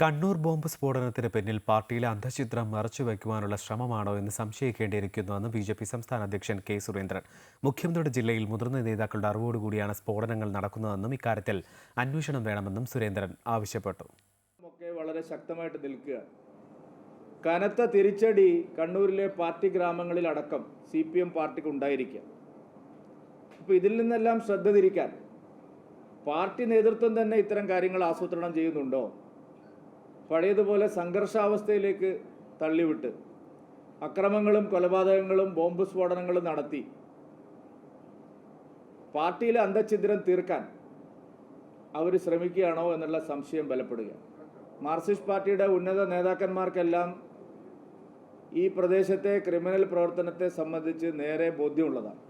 Kannur bomb സ്ഫോടനത്തിന് പിന്നിൽ പാർട്ടിയിലെ അന്ധചിത്രം മറച്ചുവെക്കുവാനുള്ള ശ്രമമാണോ എന്ന് സംശയിക്കേണ്ടിയിരിക്കുന്നുവെന്ന് ബി ജെ പി സംസ്ഥാന അധ്യക്ഷൻ കെ സുരേന്ദ്രൻ. മുഖ്യമന്ത്രിയുടെ ജില്ലയിൽ മുതിർന്ന നേതാക്കളുടെ അറിവോടുകൂടിയാണ് സ്ഫോടനങ്ങൾ നടക്കുന്നതെന്നും ഇക്കാര്യത്തിൽ അന്വേഷണം വേണമെന്നും സുരേന്ദ്രൻ ആവശ്യപ്പെട്ടു. ഒക്കെ വളരെ ശക്തമായിട്ട് നിൽക്കുക. കനത്ത തിരിച്ചടി കണ്ണൂരിലെ പാർട്ടി ഗ്രാമങ്ങളിലടക്കം സി പി എം പാർട്ടിക്ക് ഉണ്ടായിരിക്കുക അപ്പോൾ ഇതിൽ നിന്നെല്ലാം ശ്രദ്ധ തിരിക്കാൻ പാർട്ടി നേതൃത്വം തന്നെ ഇത്തരം കാര്യങ്ങൾ ആസൂത്രണം ചെയ്യുന്നുണ്ടോ? പഴയതുപോലെ സംഘർഷാവസ്ഥയിലേക്ക് തള്ളിവിട്ട് അക്രമങ്ങളും കൊലപാതകങ്ങളും ബോംബ് സ്ഫോടനങ്ങളും നടത്തി. പാർട്ടിയിലെ അന്തഛിദ്രം തീർക്കാൻ അവർ ശ്രമിക്കുകയാണോ എന്നുള്ള സംശയം ബലപ്പെടുക മാർക്സിസ്റ്റ് പാർട്ടിയുടെ ഉന്നത നേതാക്കന്മാർക്കെല്ലാം ഈ പ്രദേശത്തെ ക്രിമിനൽ പ്രവർത്തനത്തെ സംബന്ധിച്ച് നേരെ ബോധ്യമുള്ളതാണ്.